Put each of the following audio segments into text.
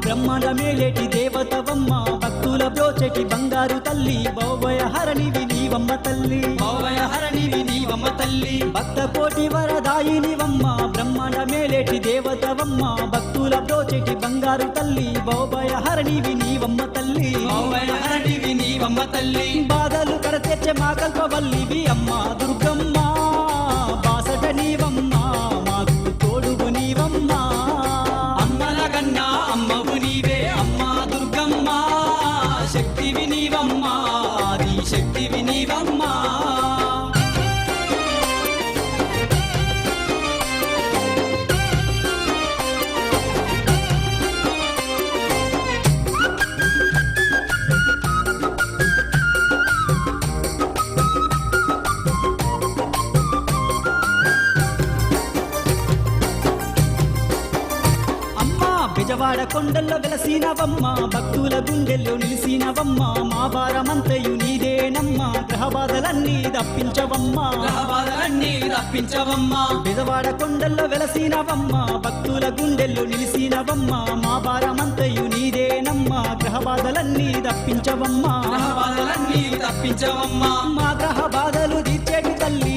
బ్రహ్మాండ మేలేటి దేవతవమ్మ భక్తుల బ్రోచెటి బంగారు తల్లి భౌవయ హరణివి నీవమ్మ తల్లి. భౌవయ హరణివి నీవమ్మ తల్లి. భక్త కోటి వరదాయినివమ్మ బ్రహ్మాండ మేలేటి దేవతవమ్మ భక్తుల బ్రోచెటి బంగారు తల్లి భౌవయ హరణివి నీవమ్మ తల్లి. భౌవయ హరణివి నీవమ్మ తల్లి. బాధలు కడతెచ్చే మా కల్పవల్లివి అమ్మ. కొండల్లో వెలసినవమ్మ భక్తుల గుండెల్లో నిలిసినవమ్మ మా భారమంతయు నీదేనమ్మ గ్రహ బాధలన్నీ తప్పించవమ్మ గ్రహ బాధలన్నీ తప్పించవమ్మ బెజవాడ కొండల్లో వెలసినవమ్మ భక్తుల గుండెల్లో నిలిసినవమ్మ మా భారమంతయు నీదేనమ్మ గ్రహ బాధలన్నీ తప్పించవమ్మ గ్రహ బాధలన్నీ తప్పించవమ్మ మా గ్రహ బాధలు తీర్చేటి తల్లి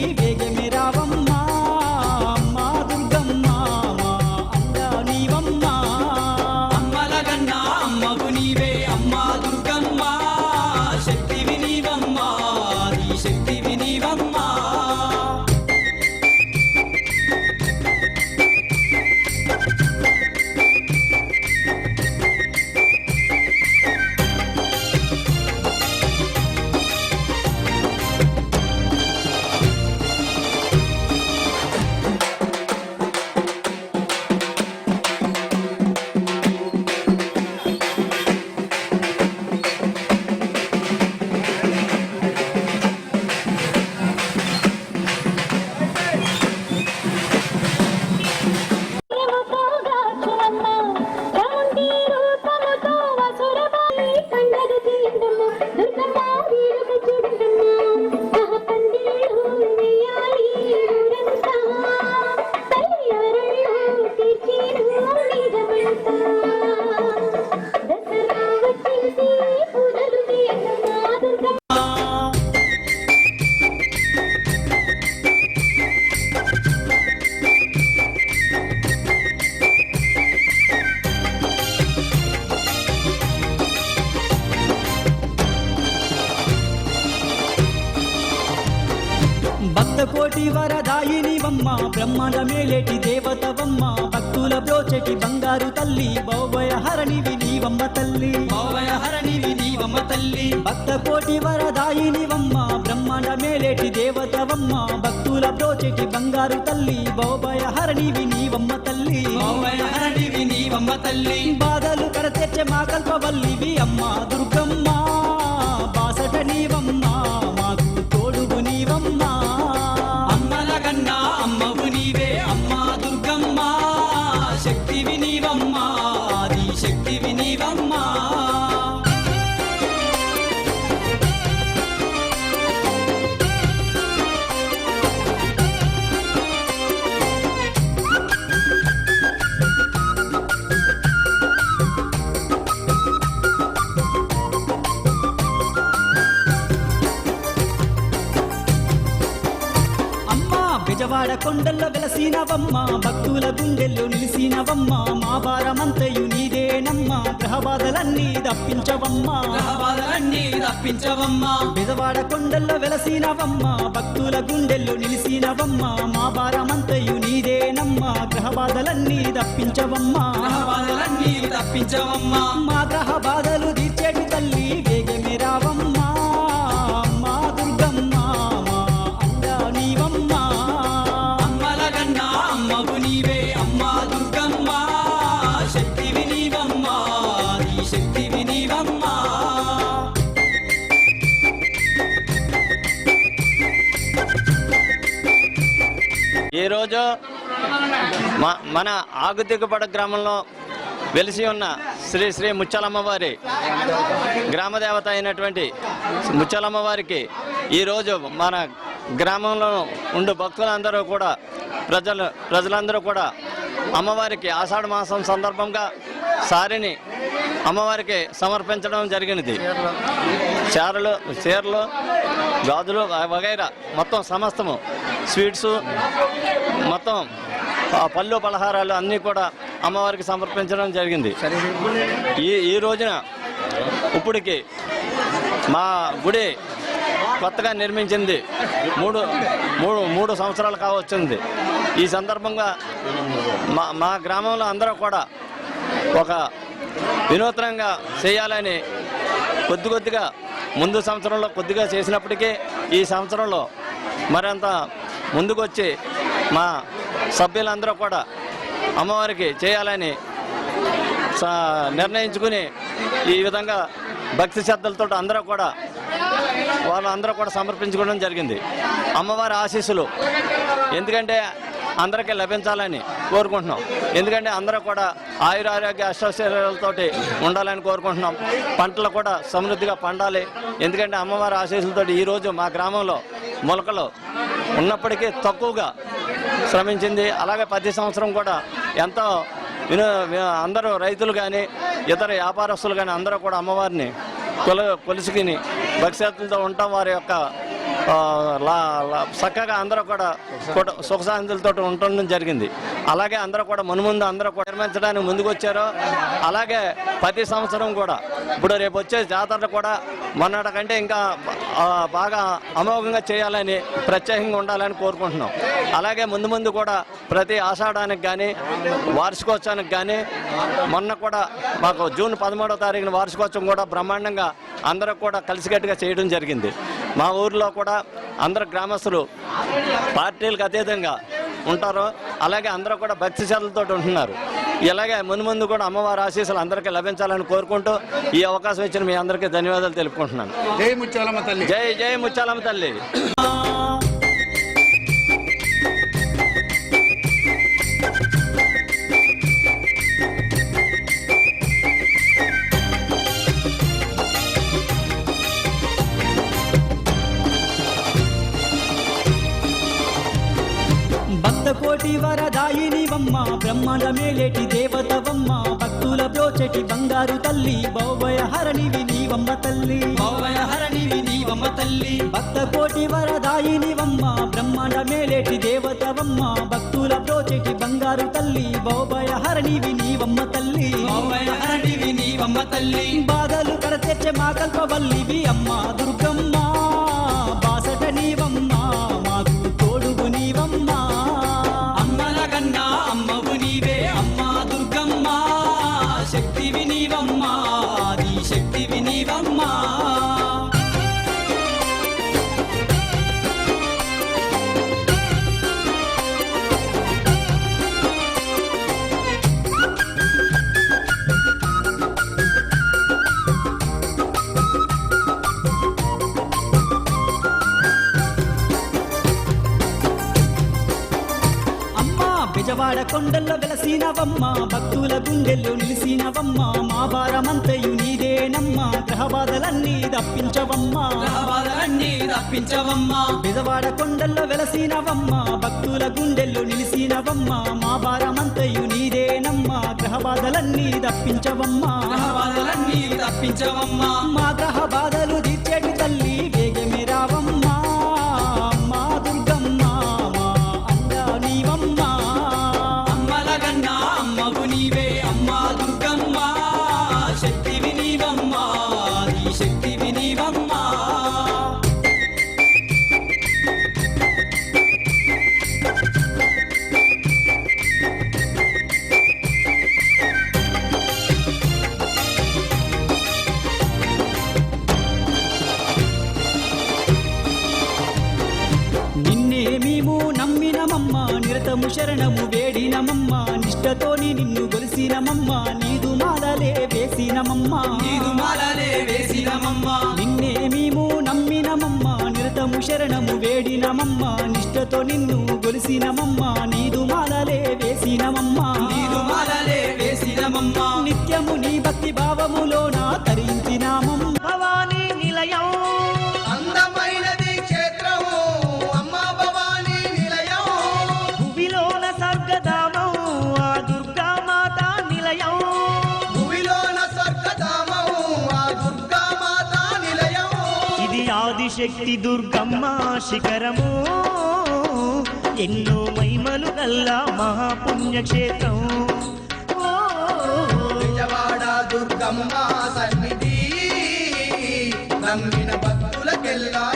బ్రహ్మాండ మేలేటి దేవతవమ్మ భక్తుల బ్రోచెటి బంగారు తల్లి భౌవయ హరణివి నీవమ్మ తల్లి. భౌవయ హరణివి నీవమ్మ తల్లి. భక్త కోటి వరదాయినివమ్మ బ్రహ్మాండ మేలేటి దేవతవమ్మ భక్తుల బ్రోచెటి బంగారు తల్లి భౌవయ హరణివి నీవమ్మ తల్లి. భౌవయ హరణివి నీవమ్మ తల్లి. బాధలు కడతెచ్చే మా కల్పవల్లివి అమ్మ దుర్గమ్మ. వెలసినవమ్మ భక్తుల గుండెల్లో నిలిసినవమ్మ మా భారమంతయు నీదేనమ్మ గ్రహ బాధలన్నీ తప్పించవమ్మ. గ్రహ బాధలన్నీ తప్పించవమ్మ. బెజవాడ కొండల్లో వెలసినవమ్మ భక్తుల గుండెల్లో నిలిసినవమ్మ మా భారమంతయు నీదేనమ్మ గ్రహ బాధలన్నీ తప్పించవమ్మ. గ్రహ బాధలన్నీ తప్పించవమ్మ. మా గ్రహ బాధలు ఈరోజు మ- మన ఆగుదిగుపడ గ్రామంలో వెలిసి ఉన్న శ్రీ శ్రీ ముచ్చలమ్మవారి గ్రామదేవత అయినటువంటి ముచ్చలమ్మవారికి ఈరోజు మన గ్రామంలో ఉండు భక్తులందరూ కూడా ప్రజలు ప్రజలందరూ కూడా అమ్మవారికి ఆషాఢ మాసం సందర్భంగా సారిని అమ్మవారికి సమర్పించడం జరిగినది. చీరలు చీరలు గాజులు వగైరా మొత్తం సమస్తము స్వీట్స్ మొత్తం ఆ పళ్ళు పలహారాలు అన్నీ కూడా అమ్మవారికి సమర్పించడం జరిగింది. ఈ ఈ రోజున ఇప్పటికి మా గుడి కొత్తగా నిర్మించింది. మూడు మూడు మూడు సంవత్సరాలు కావచ్చింది. ఈ సందర్భంగా మా మా గ్రామంలో అందరూ కూడా ఒక వినూత్నంగా చేయాలని కొద్ది కొద్దిగా ముందు సంవత్సరంలో కొద్దిగా చేసినప్పటికీ ఈ సంవత్సరంలో మరింత ముందుకొచ్చి మా సభ్యులందరూ కూడా అమ్మవారికి చేయాలని నిర్ణయించుకుని ఈ విధంగా భక్తి శ్రద్ధలతో అందరూ కూడా వాళ్ళందరూ కూడా సమర్పించుకోవడం జరిగింది. అమ్మవారి ఆశీస్సులు. ఎందుకంటే అందరికీ లభించాలని కోరుకుంటున్నాం. ఎందుకంటే అందరూ కూడా ఆయురారోగ్య అష్టైశ్వర్యాలతోటి ఉండాలని కోరుకుంటున్నాం. పంటలు కూడా సమృద్ధిగా పండాలి. ఎందుకంటే అమ్మవారి ఆశీస్సులతో ఈరోజు మా గ్రామంలో మొలకలు ఉన్నప్పటికీ తక్కువగా శ్రమించింది. అలాగే ప్రతి సంవత్సరం కూడా ఎంతో వినో అందరూ రైతులు కానీ ఇతర వ్యాపారస్తులు కానీ అందరూ కూడా అమ్మవారిని కొల కొలుసుకుని భక్ష్యాతులతో ఉండటం వారి యొక్క చక్కగా అందరూ కూడా సుఖ సుఖశాంతులతో ఉండటం జరిగింది. అలాగే అందరూ కూడా మున్ముందు అందరూ కూడా నిర్మించడానికి ముందుకు అలాగే ప్రతి సంవత్సరం కూడా ఇప్పుడు రేపు వచ్చే జాతరలు కూడా మొన్నటి కంటే ఇంకా బాగా అమోఘంగా చేయాలని ప్రత్యేకంగా ఉండాలని కోరుకుంటున్నాం. అలాగే ముందు ముందు కూడా ప్రతి ఆషాఢానికి కానీ వార్షికోత్సవానికి కానీ మొన్న కూడా మాకు జూన్ పదమూడవ తారీఖున వార్షికోత్సవం కూడా బ్రహ్మాండంగా అందరూ కూడా కలిసికట్టుగా చేయడం జరిగింది. మా ఊరిలో కూడా అందరు గ్రామస్తులు పార్టీలకు అతీతంగా ఉంటారు. అలాగే అందరూ కూడా భక్తి శ్రద్ధలతో ఉంటున్నారు. ఇలాగే ముందు ముందు కూడా అమ్మవారి ఆశీస్సులు అందరికీ లభించాలని కోరుకుంటూ ఈ అవకాశం ఇచ్చిన మీ అందరికీ ధన్యవాదాలు తెలుపుకుంటున్నాను. జై ముత్యాలమ్మ తల్లి. జై జై ముచ్చాలమ్మ తల్లి. బ్రహ్మాండ మేలేటి దేవతవమ్మ భక్తుల బ్రోచెటి బంగారు తల్లి భౌవయ హరణివి నీవమ్మ తల్లి. భౌవయ హరణివి నీవమ్మ తల్లి. భక్త కోటి వరదాయినివమ్మ బ్రహ్మాండ మేలేటి దేవతవమ్మ భక్తుల బ్రోచెటి బంగారు తల్లి భౌవయ హరణివి నీవమ్మ తల్లి. భౌవయ హరణివి నీవమ్మ తల్లి. బాధలు కడతెచ్చే మా కల్పవల్లివి అమ్మ దుర్గమ్మ. శక్తివి నీవమ్మ కొండల్లో వెలసినవమ్మ భక్తుల గుండెల్లో నిలిసినవమ్మ మా భారమంతయు నీదేనమ్మ గ్రహబాధలన్నీ తప్పించవమ్మ గ్రహబాధలన్నీ తప్పించవమ్మ బెజవాడ కొండల్లో వెలసినవమ్మ భక్తుల గుండెల్లో నిలిసినవమ్మ మా భారమంతయు నీదేనమ్మ గ్రహబాధలన్నీ తప్పించవమ్మ గ్రహబాధలన్నీ తప్పించవమ్మ మా గ్రహ బాధలు శక్తివి నీవమ్మ. వేసినమమ్మ నీదు మాలలే వేసినమమ్మ. నిన్నే మేము నమ్మినమమ్మ. నిరతము శరణము వేడినమమ్మ. నిష్టతో నిన్ను గొలిసినమమ్మ. నీదు మాలలే వేసినమమ్మ. మాలలే వేసినమమ్మ. నిత్యము నీ భక్తి భావములోన తరించినామమ్మ. భవానీ ఆదిశక్తి దుర్గమ్మ శిఖరము. ఎన్నో మహిమలు గల్ల మహాపుణ్యక్షేత్రం. విజయవాడ దుర్గమ్మ సన్నిధి. నమ్మిన భక్తులకెల్లా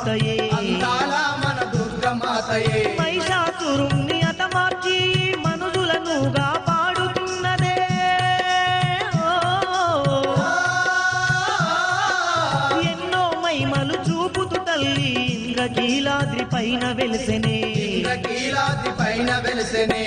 దుర్గమాతయే అందాల మన దుర్గమాతయే మహిషాసురుణ్ణి అతమార్చి మనుషులను కాపాడుతున్నదే. ఎన్నో మహిమలు చూపుతూ తల్లి ఇంద్రకీలాద్రి పైన వెలిసెనే. ఇంద్రకీలాద్రి పైన వెలిసెనే.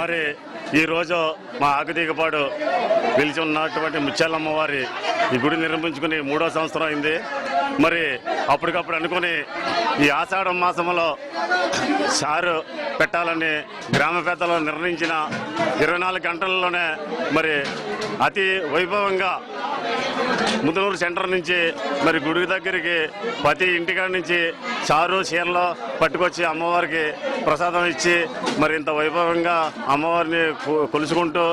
మరి ఈరోజు మా ఆకుతీగపాడు పిలిచి ఉన్నటువంటి ముత్యాలమ్మ వారి ఈ గుడి నిర్మించుకుని మూడో సంవత్సరం అయింది. మరి అప్పటికప్పుడు అనుకుని ఈ ఆషాఢ మాసంలో సారు పెట్టాలని గ్రామ పెద్దలు నిర్ణయించిన ఇరవై నాలుగు గంటల్లోనే మరి అతి వైభవంగా ముదనూరు సెంటర్ నుంచి మరి గుడి దగ్గరికి ప్రతి ఇంటికాడ నుంచి చారు చీరలు పట్టుకొచ్చి అమ్మవారికి ప్రసాదం ఇచ్చి మరి ఇంత వైభవంగా అమ్మవారిని కొలుసుకుంటూ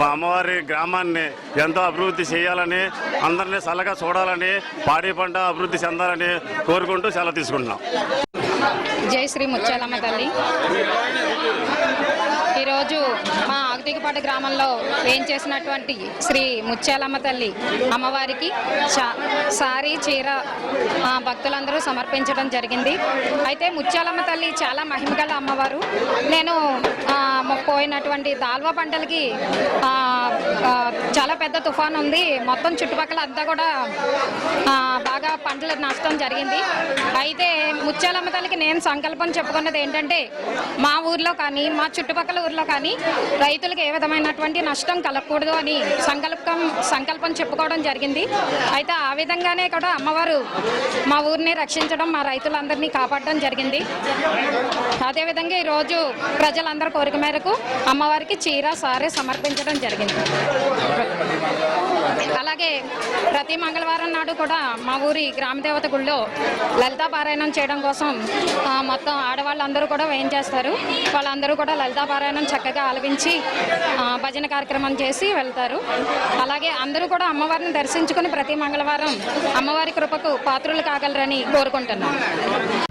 మా అమ్మవారి గ్రామాన్ని ఎంతో అభివృద్ధి చేయాలని అందరినీ చల్లగా చూడాలని పాడి పంట అభివృద్ధి చెందాలని కోరుకుంటూ సెలవు తీసుకుంటున్నాం. జై శ్రీ ముత్యాలమ్మ తల్లి. ఈరోజు మా కోటికపాటి గ్రామంలో ఏం చేసినటువంటి శ్రీ ముత్యాలమ్మ తల్లి అమ్మవారికి సారీ చీర భక్తులందరూ సమర్పించడం జరిగింది. అయితే ముత్యాలమ్మ తల్లి చాలా మహిమగల అమ్మవారు. నేను పోయినటువంటి దాల్వా పంటలకి చాలా పెద్ద తుఫాన్ ఉంది. మొత్తం చుట్టుపక్కల అంతా కూడా బాగా పంటల నష్టం జరిగింది. అయితే ముత్యాలమ్మ తల్లికి నేను సంకల్పం చెప్పుకున్నది ఏంటంటే మా ఊర్లో కానీ మా చుట్టుపక్కల ఊర్లో కానీ రైతులకు ఏ విధమైనటువంటి నష్టం కలగకూడదు అని సంకల్పం సంకల్పం చెప్పుకోవడం జరిగింది. అయితే ఆ విధంగానే కూడా అమ్మవారు మా ఊరిని రక్షించడం మా రైతులందరినీ కాపాడడం జరిగింది. అదేవిధంగా ఈరోజు ప్రజలందరి కోరిక మేరకు అమ్మవారికి చీర సారే సమర్పించడం జరిగింది. అలాగే ప్రతి మంగళవారం నాడు కూడా మా ఊరి గ్రామదేవత గుళ్ళో లలితా పారాయణం చేయడం కోసం మొత్తం ఆడవాళ్ళందరూ కూడా వేయం చేస్తారు. వాళ్ళందరూ కూడా లలితా పారాయణం చక్కగా ఆలపించి భజన కార్యక్రమం చేసి వెళ్తారు. అలాగే అందరూ కూడా అమ్మవారిని దర్శించుకుని ప్రతి మంగళవారం అమ్మవారి కృపకు పాత్రులు కాగలరని కోరుకుంటున్నాను